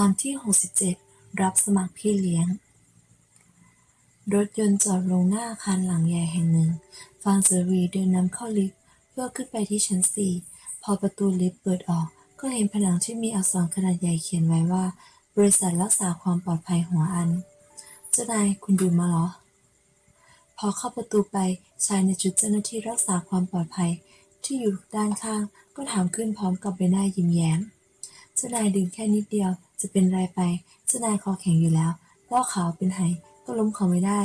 ตอนที่ 67 รับสมัครพี่เลี้ยง รถยนต์จอดลงหน้าอาคารหลังใหญ่แห่งหนึ่ง ฟางเสรีเดินนำเข้าลิฟต์เพื่อขึ้นไปที่ชั้นสี่พอประตูลิฟต์เปิดออก ก็เห็นผนังที่มีอักษรขนาดใหญ่เขียนไว้ว่า บริษัทรักษาความปลอดภัยหัวอัน เจ้านายคุณดื่มมาเหรอ พอเข้าประตูไปชายในชุดเจ้าหน้าที่รักษาความปลอดภัยที่อยู่ด้านข้างก็ถามขึ้นพร้อมกับใบหน้ายิ้มแย้มเจ้านายดื่มแค่นิดเดียว จะเป็นไรไปเจ้านายคอแข็งอยู่แล้วเล้าขาวเป็นไห้ก็ล้มเขาไม่ได้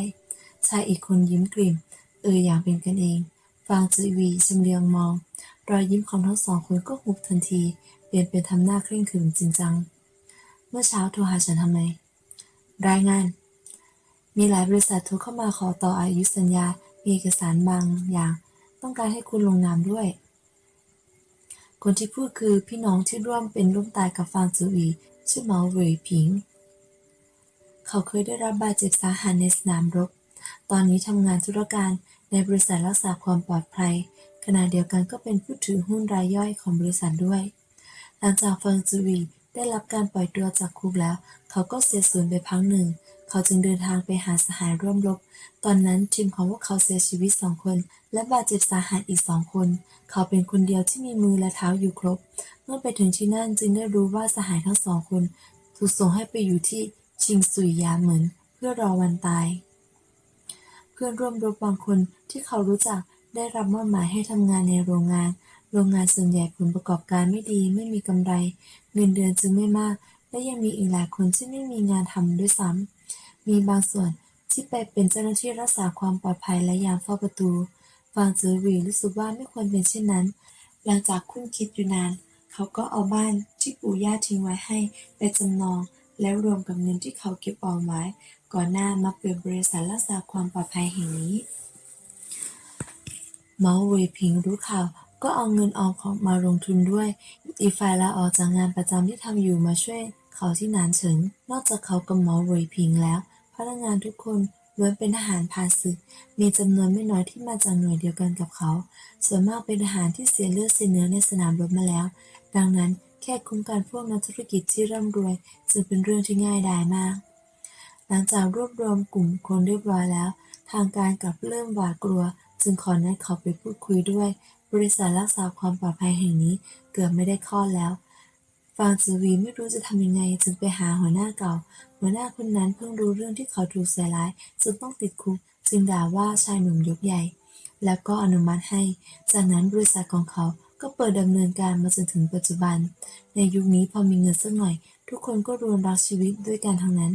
ชายอีกคนยิ้มกริ่ม เอออย่างเป็นกันเองฟางจือวีชำเลืองมอง รอยยิ้มของทั้งสองคนก็หุบทันที เปลี่ยนเป็นทำหน้าเคร่งขรึมจริงจัง เมื่อเช้าโทรหาฉันทำไม รายงาน มีหลายบริษัทโทรเข้ามาขอต่ออายุสัญญา มีเอกสารบางอย่าง ต้องการให้คุณลงนามด้วย คนที่พูดคือพี่น้องที่ร่วมเป็นร่วมตายกับฟางจือวี ชื่อเหมาเหวยผิง เขาเคยได้รับบาดเจ็บสาหัสในสนามรบ ตอนนี้ทำงานธุรการในบริษัทรักษาความปลอดภัย ขณะเดียวกันก็เป็นผู้ถือหุ้นรายย่อยของบริษัทด้วย หลังจากเฟิงจูวีได้รับการปล่อยตัวจากคุกแล้ว เขาก็เสียสูญไปพักหนึ่ง เขาจึงเดินทางไปหาสหายร่วมรบ ตอนนั้นทีมของพวกเขาเสียชีวิตสองคน และบาดเจ็บสาหัสอีกสองคน เขาเป็นคนเดียวที่มีมือและเท้าอยู่ครบ เมื่อไปถึงที่นั่นจึงได้รู้ว่าสหายทั้งสองคน ถูกส่งให้ไปอยู่ที่ชิงซุยยาเหมินเพื่อรอวันตาย เพื่อนร่วมรบบางคนที่เขารู้จักได้รับมอบหมายให้ทำงานในโรงงาน โรงงานส่วนใหญ่ผลประกอบการไม่ดี ไม่มีกำไร เงินเดือนจึงไม่มาก และยังมีอีกหลายคนที่ไม่มีงานทำด้วยซ้ำ มีบางส่วนที่ไปเป็นเจ้าหน้าที่รักษาความปลอดภัยและยามเฝ้าประตู ฟางเจอหวีรู้สึกว่าไม่ควรเป็นเช่นนั้น หลังจากคุ้นคิดอยู่นาน เขาก็เอาบ้านที่ปู่ย่าทิ้งไว้ให้ไปจำนอง แล้วรวมกับเงินที่เขาเก็บออมไว้ ก่อนหน้ามาเปิดบริษัทรักษาความปลอดภัยแห่งนี้เมาเวยพิงรู้ข่าวก็เอาเงินออมของมาลงทุนด้วย อีกฝ่ายลาออกจากงานประจำที่ทำอยู่มาช่วยเขาที่นานเฉิง นอกจากเขากับเมาเวยพิงแล้ว นักงานทุกคนล้วนเป็นทหารผ่านศึก มีจำนวนไม่น้อยที่มาจากหน่วยเดียวกันกับเขา ส่วนมากเป็นทหารที่เสียเลือดเสียเนื้อในสนามรบมาแล้ว ดังนั้นแค่คุ้มกันพวกนักธุรกิจที่ร่ำรวยจึงเป็นเรื่องที่ง่ายดายมาก หลังจากรวบรวมกลุ่มคนเรียบร้อยแล้ว ทางการกลับเริ่มหวาดกลัว จึงขอนัดเขาไปพูดคุยด้วย บริษัทรักษาความปลอดภัยแห่งนี้เกือบไม่ได้คลอแล้ว ฟางจือวีไม่รู้จะทำยังไง จึงไปหาหัวหน้าเก่า หัวหน้าคนนั้นเพิ่งรู้เรื่องที่เขาถูกใส่ร้ายจนต้องติดคุก จึงด่าว่าชายหนุ่มยกใหญ่ แล้วก็อนุมัติให้ จากนั้นบริษัทของเขาก็เปิดดำเนินการมาจนถึงปัจจุบัน ในยุคนี้พอมีเงินสักหน่อย ทุกคนก็รวนรักชีวิตด้วยกันทั้งนั้น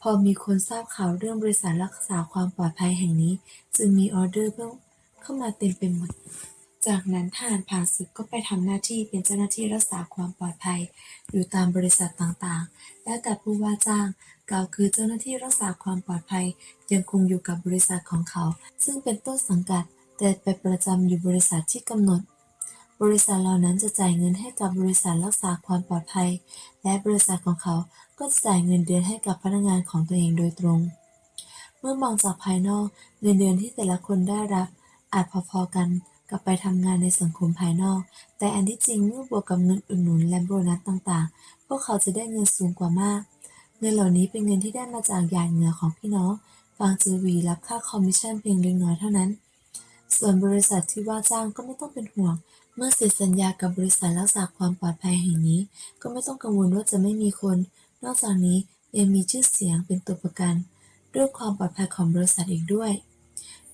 พอมีคนทราบข่าวเรื่องบริษัทรักษาความปลอดภัยแห่งนี้ จึงมีออเดอร์เพิ่มเข้ามาเต็มไปหมด จากนั้นทหารผ่านศึกก็ไปทำหน้าที่เป็นเจ้าหน้าที่รักษาความปลอดภัย อยู่ตามบริษัทต่างๆ และแต่ผู้ว่าจ้างกล่าวคือเจ้าหน้าที่รักษาความปลอดภัย ยังคงอยู่กับบริษัทของเขา ซึ่งเป็นต้นสังกัด แต่ไปประจำอยู่บริษัทที่กำหนด บริษัทเหล่านั้นจะจ่ายเงินให้กับบริษัทรักษาความปลอดภัย และบริษัทของเขาก็จะจ่ายเงินเดือนให้กับพนักงานของตัวเองโดยตรง เมื่อมองจากภายนอกเงินเดือนที่แต่ละคนได้รับอาจพอๆกัน กลับไปทำงานในสังคมภายนอก แต่อันที่จริงเมื่อบวกกับเงินอุดหนุนและโบนัสต่างๆ พวกเขาจะได้เงินสูงกว่ามาก เงินเหล่านี้เป็นเงินที่ได้มาจากหยาดเหงื่อของพี่น้องฟางจือวีรับค่าคอมมิชชั่นเพียงเล็กน้อยเท่านั้น ส่วนบริษัทที่ว่าจ้างก็ไม่ต้องเป็นห่วง เมื่อเซ็นสัญญากับบริษัทรักษาความปลอดภัยแห่งนี้ ก็ไม่ต้องกังวลว่าจะไม่มีคน นอกจากนี้ยังมีชื่อเสียงเป็นตัวประกันเรื่องความปลอดภัยของบริษัทอีกด้วย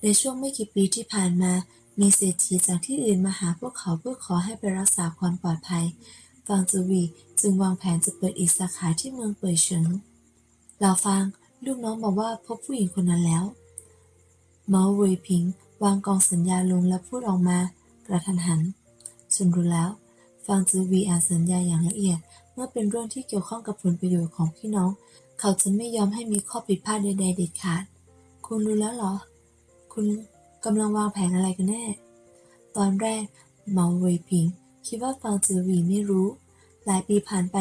ในช่วงไม่กี่ปีที่ผ่านมา มีเศรษฐีจากที่อื่นมาหาพวกเขาเพื่อขอให้ไปรักษาความปลอดภัย ฟางจือวีจึงวางแผนจะเปิดอีกสาขาที่เมืองเป่ยเฉิงเหล่าฟางลูกน้องบอกว่าพบผู้หญิงคนนั้นแล้ว เมาเวยพิง วางกองสัญญาลงและพูดออกมากระทันหันฉันรู้แล้ว ฟางจือวีอ่านสัญญาอย่างละเอียด เมื่อเป็นเรื่องที่เกี่ยวข้องกับผลประโยชน์ของพี่น้อง เขาจะไม่ยอมให้มีข้อผิดพลาดใดๆเด็ดขาด คุณรู้แล้วเหรอ คุณ กำลังวางแผนอะไรกันแน่ ตอนแรกเมาเวยพิง คิดว่าฟางจือวีไม่รู้ หลายปีผ่านไป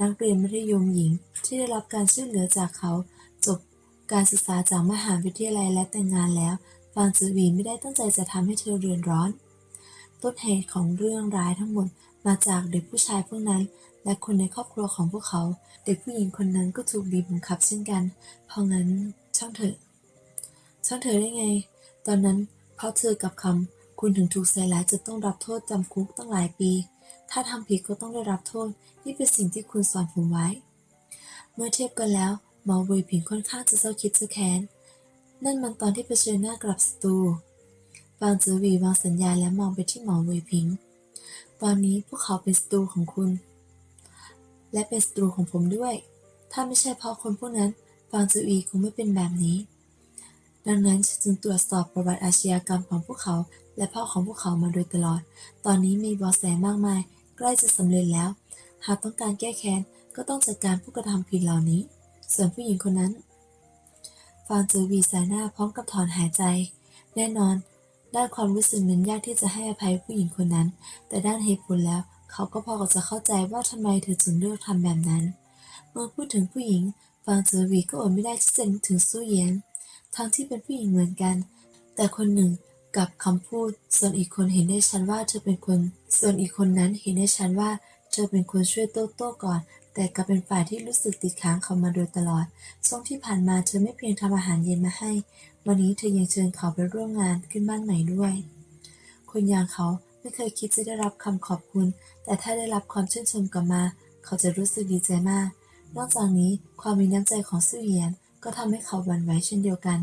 นักเรียนมัธยมหญิงที่ได้รับการช่วยเหลือจากเขา จบการศึกษาจากมหาวิทยาลัยและแต่งงานแล้วฟางจือวีไม่ได้ตั้งใจจะทำให้เธอเรือนร้อน ต้นเหตุของเรื่องร้ายทั้งหมดมาจากเด็กผู้ชายพวกนั้น และคนในครอบครัวของพวกเขา เด็กผู้หญิงคนนั้นก็ถูกบีบบังคับเช่นกัน เพราะงั้นช่างเถอะช่างเธอได้ไง ตอนนั้นเพราะเธอกับคำคุณถึงถูกใส่ร้ายจะต้องรับโทษจำคุกตั้งหลายปี ถ้าทำผิดก็ต้องได้รับโทษ นี่เป็นสิ่งที่คุณสอนผมไว้ เมื่อเทียบกันแล้วหมอเวยผิงค่อนข้างจะเศร้าคิดเศร้าแค้น นั่นมันตอนที่เผชิญหน้ากับศัตรูฟางเจอวีวางสัญญาและมองไปที่หมอเวยผิง ตอนนี้พวกเขาเป็นศัตรูของคุณ และเป็นศัตรูของผมด้วย ถ้าไม่ใช่เพราะคนพวกนั้นฟางเจออีคงไม่เป็นแบบนี้ ดังนั้นฉันจึงตรวจสอบประวัติอาชญากรรมของพวกเขา และพ่อของพวกเขามาโดยตลอด ตอนนี้มีเบาะแสมากมาย ใกล้จะสำเร็จแล้ว หากต้องการแก้แค้น ก็ต้องจัดการผู้กระทำผิดเหล่านี้ ส่วนผู้หญิงคนนั้นฟางเจอวีสายหน้าพร้อมกับถอนหายใจ แน่นอน ด้านความรู้สึกนั้นยากที่จะให้อภัยผู้หญิงคนนั้น แต่ด้านเหตุผลแล้ว เขาก็พอจะเข้าใจว่าทำไมเธอจึงเลือกทำแบบนั้น เมื่อพูดถึงผู้หญิงฟางเจอวีก็อดไม่ได้ที่จะนึกถึงสู้เยียน ทั้งที่เป็นผู้หญิงเหมือนกัน แต่คนหนึ่งกับคำพูด ส่วนอีกคนเห็นได้ชัดว่าเธอเป็นคน ส่วนอีกคนนั้นเห็นได้ชัดว่าเธอเป็นคนช่วยโต้โต้ก่อน แต่กลับเป็นฝ่ายที่รู้สึกติดค้างเขามาโดยตลอด ช่วงที่ผ่านมาเธอไม่เพียงทำอาหารเย็นมาให้ วันนี้เธอยังเชิญเขาไปร่วมงานขึ้นบ้านใหม่ด้วย คนอย่างเขาไม่เคยคิดจะได้รับคำขอบคุณ แต่ถ้าได้รับความชื่นชมกลับมา เขาจะรู้สึกดีใจมาก นอกจากนี้ความมีน้ำใจของซื่อเหยียน ก็ทำให้เขาหวั่นไหวเช่นเดียวกัน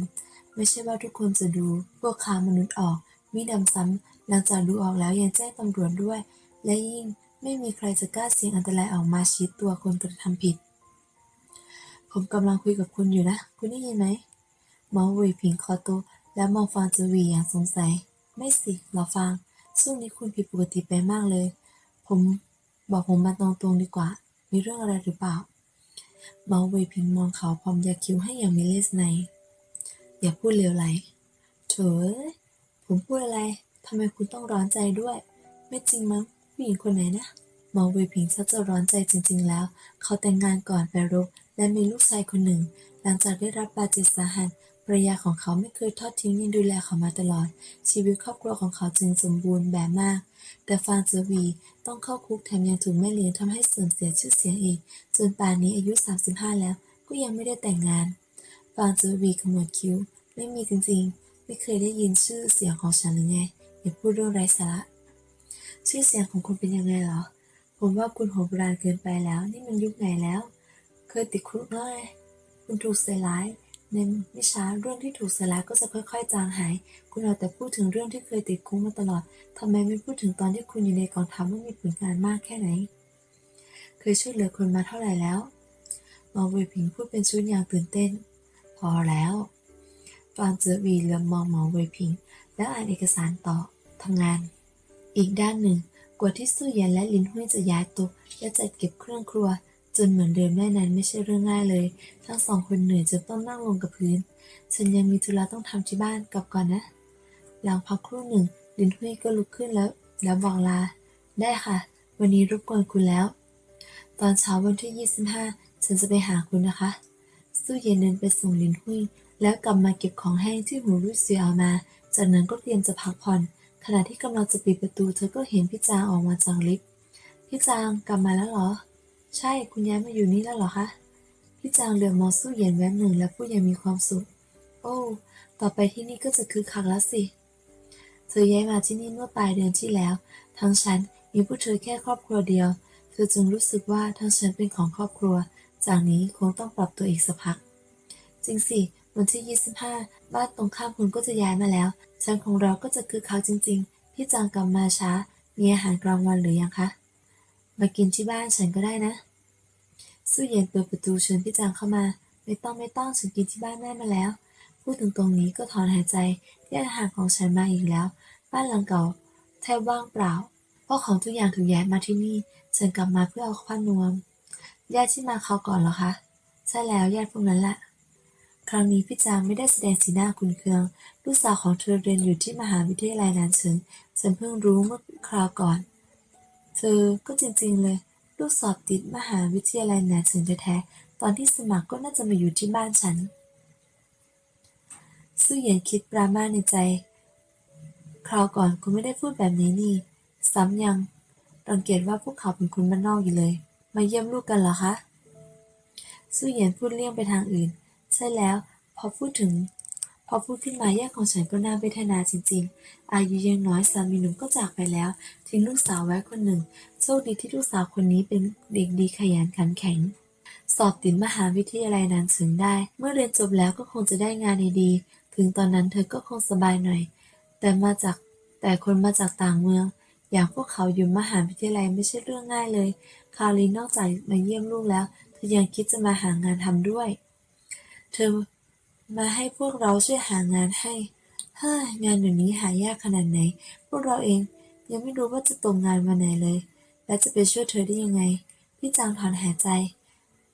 ไม่ใช่ว่าทุกคนจะดูพวกค้ามนุษย์ออก มิดำซ้ำหลังจากดูออกแล้วยังแจ้งตำรวจด้วย และยิ่งไม่มีใครจะกล้าเสี่ยงอันตรายออกมาชี้ตัวคนกระทำผิด ผมกำลังคุยกับคุณอยู่นะ คุณได้ยินไหมหมอวยผิงคอโตะและมองฟางจวีอย่างสงสัย ไม่สิหรอฟางช่วงนี้คุณผิดปกติไปมากเลย ผมบอกผมมาตรงๆดีกว่า มีเรื่องอะไรหรือเปล่า เมาเวยพิงมองเขาพร้อมยาคิ้วให้อย่างมีเลสใน อย่าพูดเลวไหลเถอะผมพูดอะไรทำไมคุณต้องร้อนใจด้วย ไม่จริงมั้งผู้หญิงคนไหนนะเมาเวยพิงชักจะร้อนใจจริง ๆ แล้ว เขาแต่งงานก่อนไปรุกและมีลูกชายคนหนึ่ง หลังจากได้รับบาดเจ็บสาหัส ภรรยาของเขาไม่เคยทอดทิ้งยังดูแลเขามาตลอด ชีวิตครอบครัวของเขาจึงสมบูรณ์แบบมาก แต่ฟางเจอวีต้องเข้าคุกแถมยังถูกแม่เลี้ยงทำให้เสื่อมเสียชื่อเสียงอีก จนป่านนี้อายุ 35 แล้ว ก็ยังไม่ได้แต่งงาน ฟางเจอวีขมวดคิ้ว ไม่มีจริงๆ ไม่เคยได้ยินชื่อเสียงของฉันหรือไงอย่าพูดเรื่องไร้สาระชื่อเสียงของคุณเป็นยังไงเหรอ ผมว่าคุณโหดราณเกินไปแล้ว นี่มันยุคไหนแล้ว เคยติดคุกเลยคุณถูกใส่ร้าย ในไม่ช้าเรื่องที่ถูกส่ร้ายก็จะค่อย ๆ จางหาย คุณเอาแต่พูดถึงเรื่องที่เคยติดคุกมาตลอดทำไมไม่พูดถึงตอนที่คุณอยู่ในกองทัพว่ามีผลงานมากแค่ไหน เคยช่วยเหลือคนมาเท่าไหร่แล้วหมอเวยผิงพูดเป็นชุดอย่างตื่นเต้น พอแล้วฟางเจอวีเหลือมมองหมอเวยผิง แล้วอ่านเอกสารต่อทำงาน อีกด้านหนึ่งกว่าที่สู้เย็นและลินหุ้ยจะย้ายต๊ะและจัดเก็บเครื่องครัว จนเหมือนเดิมได้นั้นไม่ใช่เรื่องง่ายเลย ทั้งสองคนเหนื่อยจนต้องนั่งลงกับพื้น ฉันยังมีธุระต้องทำที่บ้านกลับก่อนนะ หลังพักครู่หนึ่ง ลินหุยก็ลุกขึ้นแล้ว แล้วบอกลา ได้ค่ะ วันนี้รบกวนคุณแล้ว ตอนเช้าวันที่ 25 ฉันจะไปหาคุณนะคะ สู้เย็นเดินไปส่งลินหุยแล้วกลับมาเก็บของแห้งที่หูรุ่ยเสียเอามา จากนั้นก็เตรียมจะพักผ่อน ขณะที่กำลังจะปิดประตู เธอก็เห็นพี่จางออกมาจากลิฟต์พี่จางกลับมาแล้วเหรอ ใช่คุณย้ายมาอยู่นี่แล้วเหรอคะ พี่จางเหลือบมองสู้เย็นแวบหนึ่งแล้วพูดอย่างมีความสุข โอ้ ต่อไปที่นี่ก็จะคึกคักแล้วสิ เธอย้ายมาที่นี่เมื่อปลายเดือนที่แล้ว ทั้งฉันมีพวกเธอแค่ครอบครัวเดียว เธอจึงรู้สึกว่าทั้งฉันเป็นของครอบครัว จากนี้คงต้องปรับตัวอีกสักพัก จริงสิ วันที่ 25 บ้านตรงข้ามคุณก็จะย้ายมาแล้ว ฉันของเราก็จะคึกคักจริง ๆ พี่จางกลับมาช้า มีอาหารกลางวันหรือยังคะ มากินที่บ้านฉันก็ได้นะสู้เย็นเปิดประตูเชิญพี่จางเข้ามา ไม่ต้องไม่ต้องฉันกินที่บ้านแม่มาแล้ว พูดถึงตรงนี้ก็ถอนหายใจที่อาหารของฉันมาอีกแล้ว บ้านหลังเก่าแทบว่างเปล่า เพราะของทุกอย่างถูกย้ายมาที่นี่ฉันกลับมาเพื่อเอาผ้านวมญาติที่มาเขาวก่อนเหรอคะใช่แล้วญาติพวกนั้นแหละครั้งนี้พี่จางไม่ได้แสดงสีหน้าขุนเคืองลูกสาวของเธอเรียนอยู่ที่มหาวิทยาลัยนานเฉิงฉันเพิ่งรู้เมื่อคราวก่อน เธอก็จริงๆเลย ลูกสอบติดมหาวิทยาลัยนานเฉิงแท้ๆตอนที่สมัครก็น่าจะมาอยู่ที่บ้านฉันซื่อเหยียนคิดปรามาในใจ คราวก่อนคุณไม่ได้พูดแบบนี้นี่ ซ้ำยังรังเกียจว่าพวกเขาเป็นคนบ้านนอกอยู่เลย มาเยี่ยมลูกกันเหรอคะสู้เหยียนพูดเลี่ยงไปทางอื่น ใช่แล้ว พอพูดถึง พอพูดขึ้นมาแยกของฉันก็น่าเวทนาจริง ๆ อายุยังน้อยสามีหนุ่มก็จากไปแล้ว ทิ้งลูกสาวไว้คนหนึ่ง โชคดีที่ลูกสาวคนนี้เป็นเด็กดีขยันขันแข็ง สอบติดมหาวิทยาลัยนานถึงได้ เมื่อเรียนจบแล้วก็คงจะได้งานดีๆ ถึงตอนนั้นเธอก็คงสบายหน่อย แต่มาจากแต่คนมาจากต่างเมือง อย่างพวกเขาอยู่มหาวิทยาลัยไม่ใช่เรื่องง่ายเลย คารินนอกจากมาเยี่ยมลูกแล้ว เธอยังคิดจะมาหางานทำด้วย เธอ มาให้พวกเราช่วยหางานให้ เฮ้ย งานเดี๋ยวนี้หายากขนาดไหน พวกเราเองยังไม่รู้ว่าจะตรงงานวันไหนเลย และจะไปช่วยเธอได้ยังไง พี่จางถอนหายใจ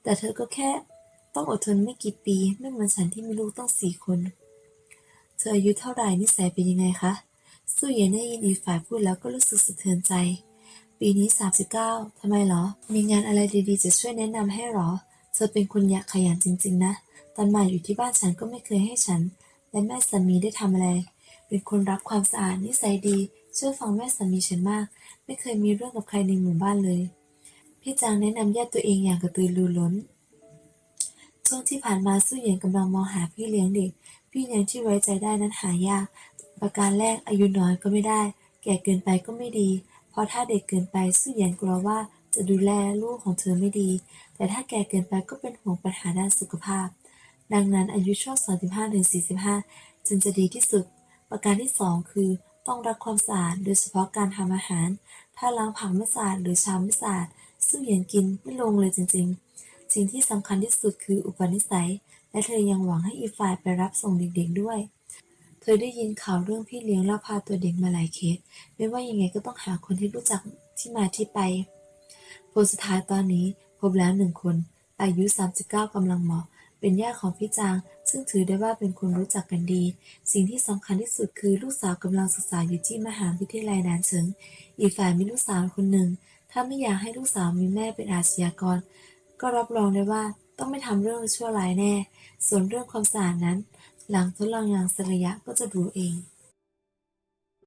แต่เธอก็แค่ต้องอดทนไม่กี่ปี ไม่เหมือนฉันที่มีลูกต้องสี่คน เธออายุเท่าไหร่นิสัยเป็นยังไงคะ สู้เย็นได้ยินอีฝ่ายพูดแล้วก็รู้สึกสะเทือนใจ ปีนี้ 39ทำไมหรอ มีงานอะไรดีๆ จะช่วยแนะนำให้หรอ เธอเป็นคนอยากขยันจริง ๆ นะ ตอนมาอยู่ที่บ้านฉันก็ไม่เคยให้ฉัน และแม่สามีได้ทำอะไร เป็นคนรักความสะอาดนิสัยดีเชื่อฟังแม่สามีฉันมาก ไม่เคยมีเรื่องกับใครในหมู่บ้านเลย พี่จางแนะนำญาติตัวเองอย่างกระตือรือร้น ช่วงที่ผ่านมาสู้เหยียนกำลังมองหาพี่เลี้ยงเด็ก พี่เลี้ยงที่ไว้ใจได้นั้นหายาก ประการแรกอายุน้อยก็ไม่ได้ แก่เกินไปก็ไม่ดี เพราะถ้าเด็กเกินไปสู้เหยียนกลัวว่า จะดูแลลูกของเธอไม่ดี แต่ถ้าแก่เกินไปก็เป็นห่วงปัญหาด้านสุขภาพ ดังนั้นอายุช่วง 35-45 จึงจะดีที่สุด ประการที่สองคือต้องรักความสะอาด โดยเฉพาะการทำอาหาร ถ้าล้างผักไม่สะอาดหรือชามไม่สะอาดสู้เยียนกินไม่ลงเลยจริง ๆ สิ่งที่สำคัญที่สุดคืออุปนิสัย และเธอยังหวังให้อีกฝ่ายไปรับส่งเด็กๆด้วย เธอได้ยินข่าวเรื่องพี่เลี้ยงลักพาตัวเด็กมาหลายเคส ไม่ว่ายังไงก็ต้องหาคนที่รู้จักที่มาที่ไป ผลสุดท้ายตอนนี้พบแล้วหนึ่งคน อายุ 39กำลังเหมาะ เป็นญาติของพี่จาง ซึ่งถือได้ว่าเป็นคนรู้จักกันดี สิ่งที่สำคัญที่สุดคือลูกสาวกำลังศึกษาอยู่ที่มหาวิทยาลัยนานเฉิง อีกฝ่ายมีลูกสาวคนหนึ่ง ถ้าไม่อยากให้ลูกสาวมีแม่เป็นอาชญากร ก็รับรองได้ว่าต้องไม่ทำเรื่องชั่วร้ายแน่ ส่วนเรื่องความสะอาดนั้น หลังทดลองอย่างสักระยะก็จะรู้เอง